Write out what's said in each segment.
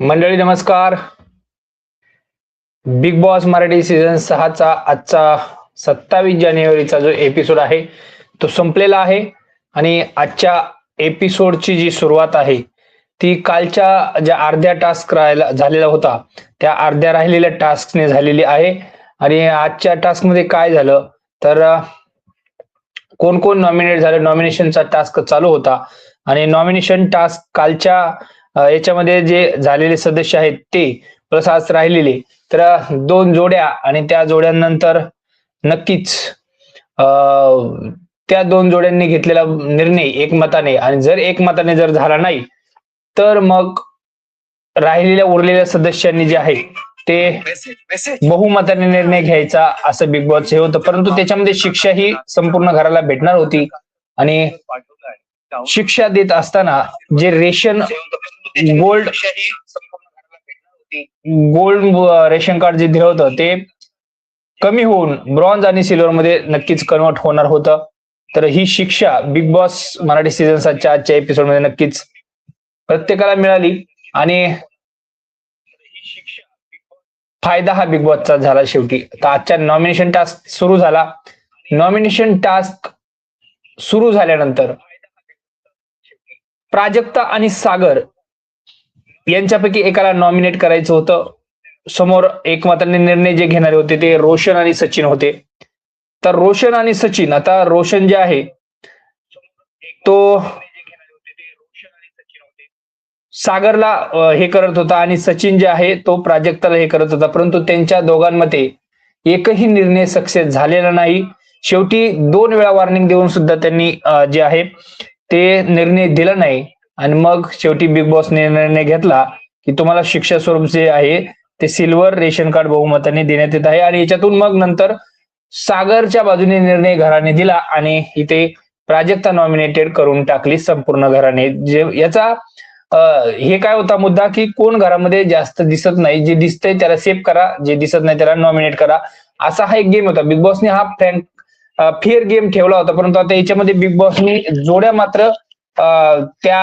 मंडळी नमस्कार. Big boss Marathi season सहाचा आजचा सत्तावीस जानेवारीचा जो एपिसोड आहे तो संपलेला आहे आणि आजच्या एपिसोडची जी सुरुवात आहे ती कालच्या ज्या अर्ध्या टास्क राहिला झालेला होता त्या अर्ध्या राहिलेल्या टास्कने झालेली आहे. आणि आजच्या टास्कमध्ये काय झालं तर कोण कोण नॉमिनेट झालं नॉमिनेशनचा टास्क चालू होता. आणि नॉमिनेशन टास्क कालच्या याच्यामध्ये जे झालेले सदस्य आहेत ते प्लस आज राहिलेले. तर दोन जोड्या आणि त्या जोड्यांनंतर नक्कीच अ, त्या दोन जोड्यांनी घेतलेला निर्णय एकमताने आणि जर एकमताने जर झाला नाही तर मग राहिलेल्या उरलेल्या सदस्यांनी जे आहे ते बहुमताने निर्णय घ्यायचा असं बिग बॉस हे होतं. परंतु त्याच्यामध्ये शिक्षा ही संपूर्ण घराला भेटणार होती आणि शिक्षा देत असताना जे ration gold gold ration card जे दिलं होतं ते कमी होऊन ब्रॉन्झ आणि सिल्वर मध्ये नक्कीच कन्वर्ट होणार होतं. तर ही शिक्षा बिग बॉस मराठी सीझन सातच्या आजच्या एपिसोडमध्ये नक्कीच प्रत्येकाला मिळाली. आणि फायदा हा बिग बॉसचा झाला शेवटी. तर आजच्या नॉमिनेशन टास्क सुरू झाला. नॉमिनेशन टास्क सुरू झाल्यानंतर प्राजक्ता आणि सागर यांच्यापैकी एकाला नॉमिनेट करायचं होतं. समोर एकमताने निर्णय जे घेणारे होते ते रोशन आणि सचिन होते. तर रोशन आणि सचिन आता रोशन जे आहे तो सागरला हे करत होता आणि सचिन जे आहे तो प्राजक्ताला हे करत होता. परंतु त्यांच्या दोघांमध्ये एकही निर्णय सक्सेस झालेला नाही. शेवटी दोन वेळा वॉर्निंग देऊन सुद्धा त्यांनी जे आहे ते निर्णय दिला नाही. आणि मग शेवटी बिग बॉसने निर्णय घेतला की तुम्हाला शिक्षा स्वरूप जे आहे ते सिल्वर रेशन कार्ड बहुमताने देण्यात येत आहे. आणि याच्यातून मग नंतर सागरच्या बाजूने निर्णय घराने दिला आणि इथे प्राजक्ता नॉमिनेटेड करून टाकली संपूर्ण घराने. जे याचा हे काय होता मुद्दा की कोण घरामध्ये जास्त दिसत नाही जे दिसतंय त्याला सेव्ह करा जे दिसत नाही त्याला नॉमिनेट करा. असा हा एक गेम होता. बिग बॉसने हा फ्रँक फेअर गेम ठेवला होता. परंतु आता याच्यामध्ये बिग बॉसने जोड्या मात्र त्या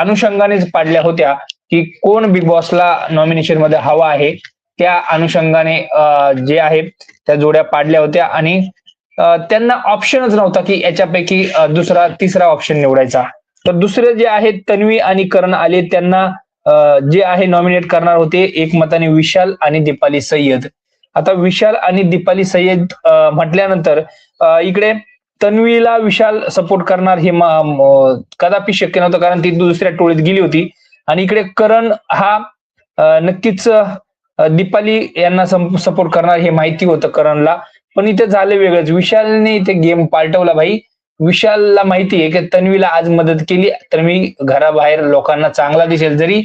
अनुषंगानेच पाडल्या होत्या की कोण बिग बॉसला नॉमिनेशनमध्ये हवा आहे त्या अनुषंगाने जे आहे त्या जोड्या पाडल्या होत्या आणि त्यांना ऑप्शनच नव्हता की याच्यापैकी दुसरा तिसरा ऑप्शन निवडायचा. तर दुसरे जे आहेत तन्वी आणि करण आले त्यांना जे आहे नॉमिनेट करणार होते एकमताने विशाल आणि दीपाली सय्यद. आता विशाल आणि दीपाली सय्यद म्हटल्यानंतर इकडे तन्वीला विशाल सपोर्ट करणार हे कदापि शक्य नव्हतं कारण ती दुसऱ्या टोळीत गेली होती. आणि इकडे करण हा नक्कीच दीपाली यांना सपोर्ट करणार हे माहिती होतं करणला. पण इथे झालं वेगळंच. विशालने इथे गेम पालटवला भाई. विशालला माहिती आहे की तन्वीला आज मदत केली. तर मी घराबाहेर लोकांना चांगला दिसेल. जरी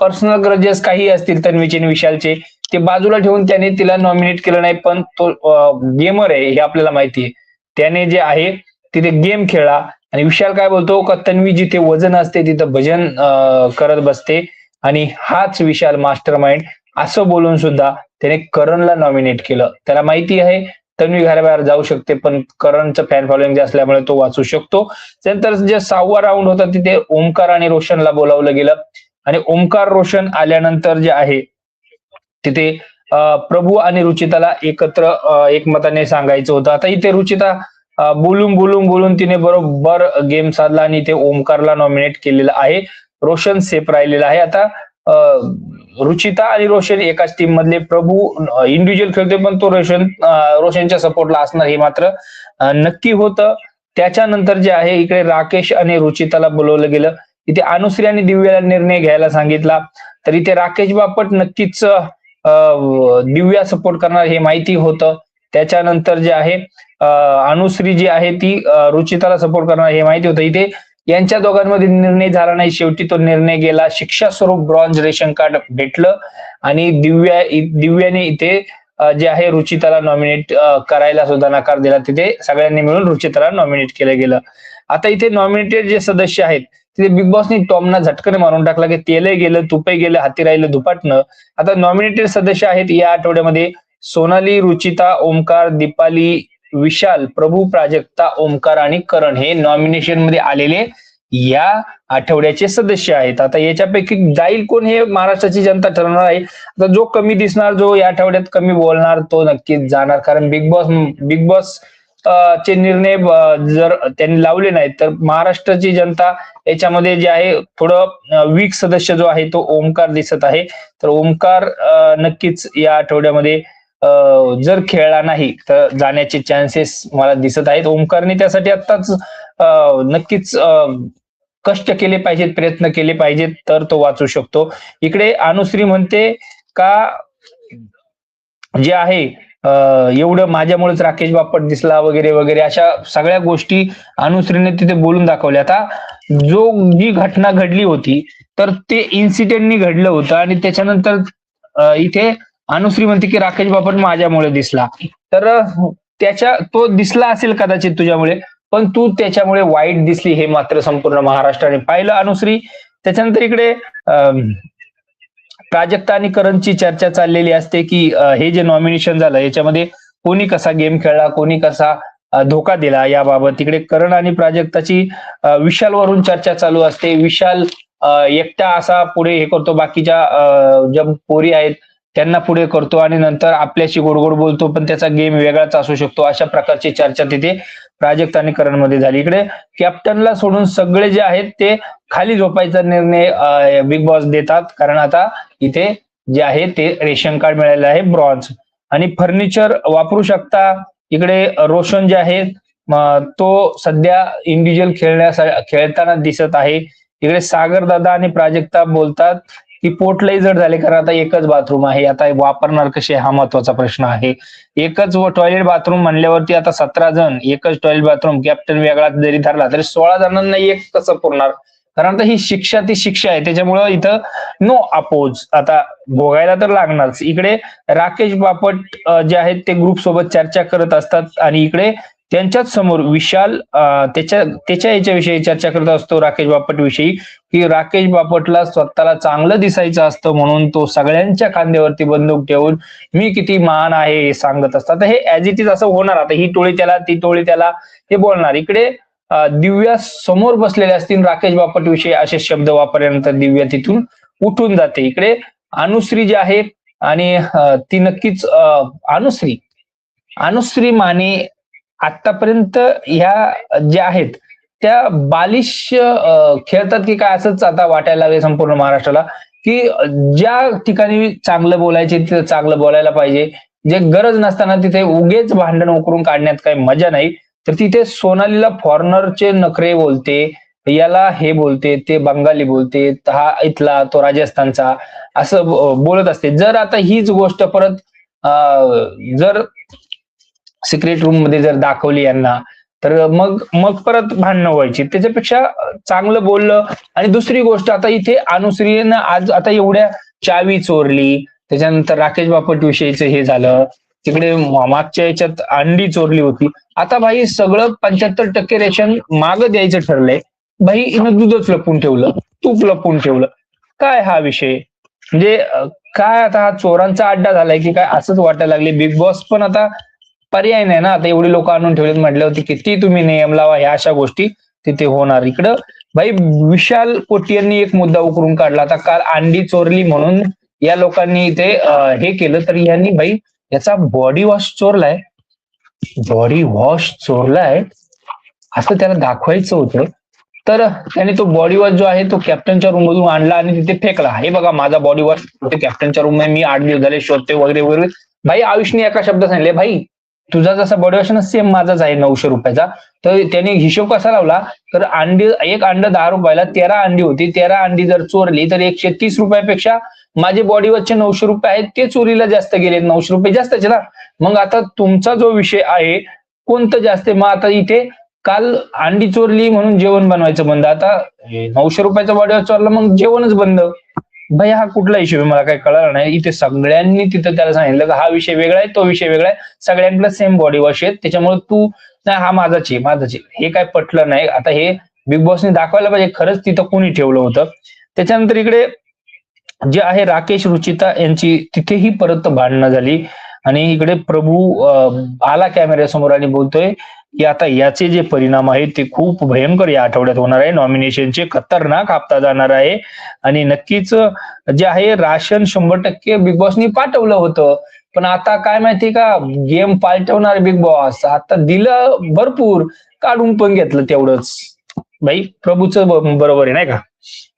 पर्सनल ग्रजेस काही असतील तन्वीचे आणि विशालचे ते बाजूला ठेवून त्याने तिला नॉमिनेट केलं नाही पण तो गेमर आहे हे आपल्याला माहिती आहे. त्याने जे आहे तिथे गेम खेळला आणि विशाल काय बोलतो का तन्वी जिथे वजन असते तिथं भजन करत बसते. आणि हाच विशाल मास्टर माइंड असं बोलून सुद्धा त्याने करणला नॉमिनेट केलं. त्याला माहिती आहे तन्वी घराबाहेर जाऊ शकते पण करणचं फॅन फॉलोइंग असल्यामुळे तो वाचू शकतो. त्यानंतर जे सहावा राऊंड होता तिथे ओमकार आणि रोशनला बोलावलं गेलं. आणि ओमकार रोशन आल्यानंतर जे आहे तिथे प्रभू आणि रुचिताला एकत्र एकमताने सांगायचं होतं. आता इथे रुचिता बोलून बोलून बोलून तिने बरोबर गेम साधला आणि इथे ओमकारला नॉमिनेट केलेलं आहे. रोशन सेफ राहिलेला आहे. आता रुचिता आणि रोशन एकाच टीम मधले. प्रभू इंडिव्हिज्युअल खेळतोय पण तो रोशन रोशनच्या सपोर्टला असणार हे मात्र नक्की होतं. त्याच्यानंतर जे आहे इकडे राकेश आणि रुचिताला बोलवलं गेलं. इथे अनुश्री आणि दिव्याला निर्णय घ्यायला सांगितला. तर इथे राकेश बापट नक्कीच दिव्या सपोर्ट करणार हे माहिती होतं. त्याच्यानंतर जे आहे अनुश्री जी आहे ती रुचिताला सपोर्ट करणार हे माहिती होतं. इथे यांच्या दोघांमध्ये निर्णय झाला नाही. शेवटी तो निर्णय गेला. शिक्षा स्वरूप ब्रॉन्झ रेशन कार्ड भेटलं आणि दिव्या दिव्याने इथे जे आहे रुचिताला नॉमिनेट करायला सुद्धा नकार दिला. तिथे सगळ्यांनी मिळून रुचिताला नॉमिनेट केलं गेलं. आता इथे नॉमिनेटेड जे सदस्य आहेत तिथे बिग बॉसनी टॉमना झटकन मारून टाकला की तेलही गेलं तुपे गेलं हाती राहिलं दुपाटणं आता नॉमिनेटेड सदस्य आहेत या आठवड्यामध्ये सोनाली रुचिता ओमकार दीपाली विशाल प्रभू प्राजक्ता ओमकार आणि करण हे नॉमिनेशनमध्ये आलेले या आठवड्याचे सदस्य आहेत. आता याच्यापैकी जाईल कोण हे महाराष्ट्राची जनता ठरवणार आहे. आता जो कमी दिसणार जो या आठवड्यात कमी बोलणार तो नक्कीच जाणार. कारण बिग बॉस बिग बॉस चे निर्णय जर त्यांनी लावले नाहीत तर महाराष्ट्राची जनता याच्यामध्ये जे आहे थोडं वीक सदस्य जो आहे तो ओमकार दिसत आहे. तर ओमकार नक्कीच या आठवड्यामध्ये जर खेळला नाही तर जाण्याचे चान्सेस मला दिसत आहेत. ओमकारने त्यासाठी आत्ताच नक्कीच कष्ट केले पाहिजेत प्रयत्न केले पाहिजेत तर तो वाचू शकतो. इकडे अनुश्री म्हणते का जे आहे एवढं माझ्यामुळेच राकेश बापट दिसला वगैरे वगैरे अशा सगळ्या गोष्टी अनुश्रीने तिथे बोलून दाखवल्या. आता जो जी घटना घडली होती तर ते इन्सिडेंटनी घडलं होतं आणि त्याच्यानंतर इथे अनुश्री म्हणते की राकेश बापट माझ्यामुळे दिसला. तर त्याच्या तो दिसला असेल कदाचित तुझ्यामुळे पण तू त्याच्यामुळे वाईट दिसली हे मात्र संपूर्ण महाराष्ट्राने पाहिलं अनुश्री. त्याच्यानंतर इकडे प्राजक्ता आणि करणची चर्चा चाललेली असते की हे जे नॉमिनेशन झालं याच्यामध्ये कोणी कसा गेम खेळला कोणी कसा धोका दिला याबाबत. तिकडे करण आणि प्राजक्ताची विशाल वरून चर्चा चालू असते. विशाल एकटा असा पुढे हे करतो. बाकीच्या ज्या पोरी आहेत त्यांना पुढे करतो आणि नंतर आपल्याशी गोडगोड बोलतो पण त्याचा गेम वेगळाच असू शकतो. अशा प्रकारची चर्चा तिथे प्राजक्त आणि करणमध्ये झाली. इकडे कॅप्टनला सोडून सगळे जे आहेत ते खाली झोपायचा निर्णय बिग बॉस देतात. कारण आता इथे जे आहे ते रेशन कार्ड मिळालेलं आहे ब्रॉन्झ आणि फर्निचर वापरू शकता. इकडे रोशन जे आहे तो सध्या इंडिव्हिज्युअल खेळण्यासाठी खेळताना दिसत आहे. इकडे सागर दादा आणि प्राजक्ता बोलतात. की पोटलाही जड झाले कारण आता एकच बाथरूम आहे. आता वापरणार कसे हा महत्त्वाचा प्रश्न आहे. एकच टॉयलेट बाथरूम म्हणल्यावरती आता सतरा जण एकच टॉयलेट बाथरूम कॅप्टन वेगळा जरी धरला तरी सोळा जणांना एक कसं पुरणार? कारण आता ही शिक्षा ती शिक्षा आहे. त्याच्यामुळं इथं नो अपोज आता भोगायला तर लागणारच. इकडे राकेश बापट जे आहेत ते ग्रुप सोबत चर्चा करत असतात. आणि इकडे त्यांच्याच समोर विशाल त्याच्या त्याच्या याच्याविषयी चर्चा करत असतो राकेश बापट विषयी की राकेश बापटला स्वतःला चांगलं दिसायचं असतं म्हणून तो सगळ्यांच्या खांद्यावरती बंदूक ठेवून मी किती महान आहे हे सांगत असतात तर हे ऍज इट इज असं होणार. आता ही टोळी त्याला ती टोळी त्याला हे बोलणार. इकडे दिव्या समोर बसलेले असतील राकेश बापट विषयी असे शब्द वापरल्यानंतर दिव्या तिथून उठून जाते. इकडे अनुश्री जी आहे आणि ती नक्कीच अनुश्री. अनुश्री माने आतापर्यंत ह्या ज्या आहेत त्या बालिश खेळतात की काय असंच आता वाटायला लागले संपूर्ण महाराष्ट्राला की ज्या ठिकाणी चांगलं बोलायचे तिथे चांगलं बोलायला पाहिजे. जे गरज नसताना तिथे उगेच भांडण उकरून काढण्यात काही मजा नाही. तर तिथे सोनालीला फॉरेनरचे नखरे बोलते याला हे बोलते ते बंगाली बोलते हा इथला तो राजस्थानचा असं बोलत असते. जर आता हीच गोष्ट परत जर सिक्रेट रूममध्ये जर दाखवली यांना तर मग मग परत भांडणं व्हायची. त्याच्यापेक्षा चांगलं बोललं. आणि दुसरी गोष्ट आता इथे अनुश्रीनं आज आता एवढ्या चावी चोरली. त्याच्यानंतर राकेश बापट विषयीचं हे झालं. तिकडे मागच्या याच्यात अंडी चोरली होती. आता भाई सगळं पंच्याहत्तर टक्के रेशन माग द्यायचं ठरलंय. भाई हिनं दूधच लपून ठेवलं तूप लपून ठेवलं. काय हा विषय? म्हणजे काय आता हा चोरांचा अड्डा झालाय की काय असंच वाटायला लागले बिग बॉस पण आता पर्याय नाही ना. आता एवढी लोक आणून ठेवलेत म्हटल्यावरती किती तुम्ही नियम लावा ह्या अशा गोष्टी तिथे होणार. इकडं भाई विशाल कोटी यांनी एक मुद्दा उकरून काढला. आता काल अंडी चोरली म्हणून या लोकांनी इथे हे केलं. तर यांनी भाई याचा बॉडी वॉश चोरलाय. बॉडी वॉश चोरलाय. असं त्याला दाखवायचं होतं. तर त्याने तो बॉडी वॉश जो आहे तो कॅप्टनच्या रूम मधून आणला आणि तिथे फेकला. हे बघा माझा बॉडी वॉश कॅप्टनच्या रूममध्ये मी आठ दिवस झाले शोधते वगैरे वगैरे. भाई आयुषने एका शब्द सांगितले भाई तुझा जसा बॉडी वॉश ना सेम माझाच आहे नऊशे रुपयाचा. तर त्याने हिशोब कसा लावला? तर अंडी एक अंड दहा रुपयाला तेरा अंडी होती. तेरा अंडी जर चोरली तर एकशे तीस रुपयापेक्षा माझे बॉडी वॉशचे नऊशे रुपये आहेत ते चोरीला जास्त गेले. नऊशे रुपये जास्तचे ना? मग आता तुमचा जो विषय आहे कोणतं जास्त मग आता इथे काल अंडी चोरली म्हणून जेवण बनवायचं बंद. आता नऊशे रुपयाचा बॉडी वॉश चोरला मग जेवणच बंद. भाई हा कुठला हिशोब आहे? मला काही कळलं नाही. इथे सगळ्यांनी तिथं त्याला सांगितलं की हा विषय वेगळा आहे तो विषय वेगळा आहे. सगळ्यांकडे सेम बॉडी वॉश आहे त्याच्यामुळे तू नाही हा माझाच आहे माझाच आहे. हे काय पटलं नाही. आता हे बिग बॉसने दाखवायला पाहिजे. खरंच तिथं कोणी ठेवलं होतं. त्याच्यानंतर इकडे जे आहे राकेश रुचिता यांची तिथेही परत भांडणं झाली. आणि इकडे प्रभू आला कॅमेऱ्यासमोर आणि बोलतोय की आता याचे जे परिणाम आहेत ते खूप भयंकर या आठवड्यात होणार आहे. नॉमिनेशनचे खतरनाक हप्ता जाणार आहे. आणि नक्कीच जे आहे राशन शंभर टक्के बिग बॉसनी पाठवलं होतं. पण आता काय माहिती का? गेम पालटवणार बिग बॉस आता दिलं भरपूर काढून पण घेतलं तेवढंच. भाई प्रभूचं बरोबर आहे नाही का?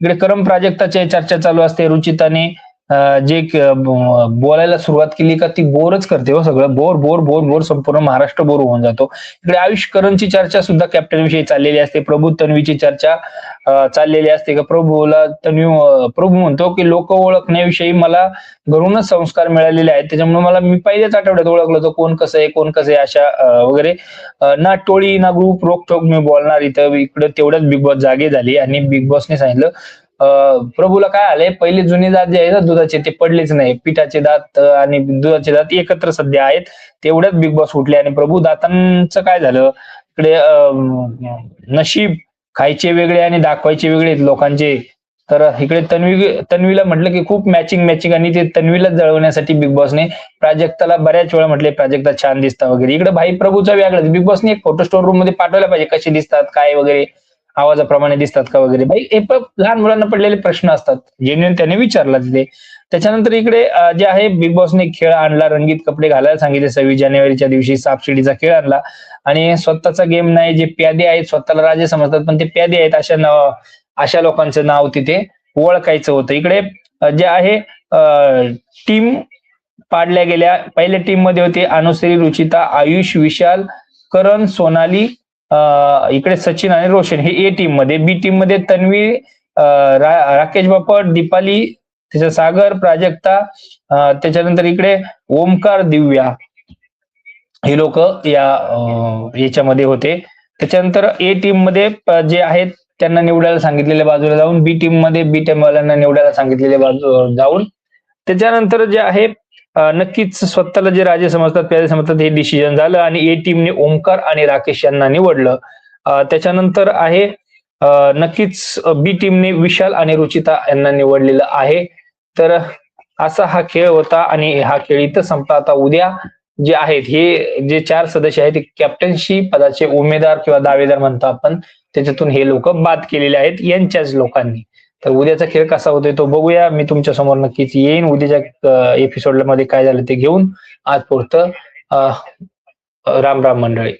इकडे करम प्राजक्ताची चर्चा चालू असते रुचिताने. जे बोलायला सुरुवात केली का ती बोरच करते हो सगळं. बोर बोर बोर बोर संपूर्ण महाराष्ट्र बोर होऊन जातो. इकडे आयुष करणची चर्चा सुद्धा कॅप्टन विषयी चाललेली असते. प्रभू तन्वीची चर्चा चाललेली असते का? प्रभूला तन्वी प्रभू म्हणतो की लोक ओळखण्याविषयी मला घरूनच संस्कार मिळालेले आहेत. त्याच्यामुळे मला मी पहिल्याच आठवड्यात ओळखलं होतं कोण कसं आहे कोण कसं आहे अशा वगैरे. ना टोळी ना ग्रुप रोकटोक मी बोलणार इथं. इकडे तेवढ्याच बिग बॉस जागे झाली आणि बिग बॉसने सांगितलं प्रभूला काय आलंय? पहिले जुनी दात जे आहे ना दुधाचे ते पडलेच नाही. पिठाचे दात आणि दुधाचे दात एकत्र सध्या आहेत. तेवढ्याच बिग बॉस उठले आणि प्रभू दातांचं काय झालं? इकडे नशीब खायचे वेगळे आणि दाखवायचे वेगळे आहेत लोकांचे. तर इकडे तन्वी तन्वीला म्हटलं की खूप मॅचिंग मॅचिंग आणि ते तन्वीला जळवण्यासाठी बिग बॉसने प्राजक्ताला बऱ्याच वेळा म्हटले प्राजक्ता छान दिसता वगैरे. इकडे भाई प्रभूचा वेगळाच. बिग बॉसने एक फोटो स्टोर रूममध्ये पाठवला पाहिजे कसे दिसतात काय वगैरे. आवाजाप्रमाणे दिसतात का वगैरे? बाई हे पण लहान मुलांना पडलेले प्रश्न असतात. जेन्युन त्याने विचारला तिथे. त्याच्यानंतर इकडे जे आहे बिग बॉसने खेळ आणला रंगीत कपडे घालायला सांगितले सव्वीस जानेवारीच्या दिवशी सापशिडीचा खेळ आणला. आणि स्वतःचा गेम नाही जे प्यादे आहेत स्वतःला राजे समजतात पण ते प्यादे आहेत अशा नाव अशा लोकांचं नाव तिथे ओळखायचं होतं. इकडे जे आहे टीम पाडल्या गेल्या. पहिल्या टीममध्ये होते अनुश्री रुचिता आयुष विशाल करण सोनाली इकडे सचिन आणि रोशन हे ए टीममध्ये बी टीममध्ये तन्वी रा- राकेश बापट दीपाली त्याच्या सागर प्राजक्ता त्याच्यानंतर इकडे ओमकार दिव्या. हे लोक या याच्यामध्ये होते. त्याच्यानंतर ए टीममध्ये जे आहेत त्यांना निवडायला सांगितलेल्या बाजूला जाऊन बी टीममध्ये बी टीम वाल्यांना निवडायला सांगितलेल्या बाजू जाऊन त्याच्यानंतर जे आहे नक्कीच स्वतःला जे राजे समजतात प्यादे समजतात हे डिसिजन झालं आणि ए टीमने ओमकार आणि राकेश यांना निवडलं. त्याच्यानंतर आहे नक्कीच बी टीमने विशाल आणि रुचिता यांना निवडलेलं आहे. तर असा हा खेळ होता आणि हा खेळ इथं संपला. आता उद्या जे आहेत हे जे चार सदस्य आहेत ते कॅप्टनशी पदाचे उमेदवार किंवा दावेदार म्हणतो आपण त्याच्यातून हे लोक बाद केलेले आहेत यांच्याच लोकांनी. तर उद्याचा खेळ कसा होतोय तो बघूया. मी तुमच्यासमोर नक्कीच येईन. उद्याच्या एपिसोडमध्ये काय झालं ते घेऊन. आज पुरतं राम राम मंडळी.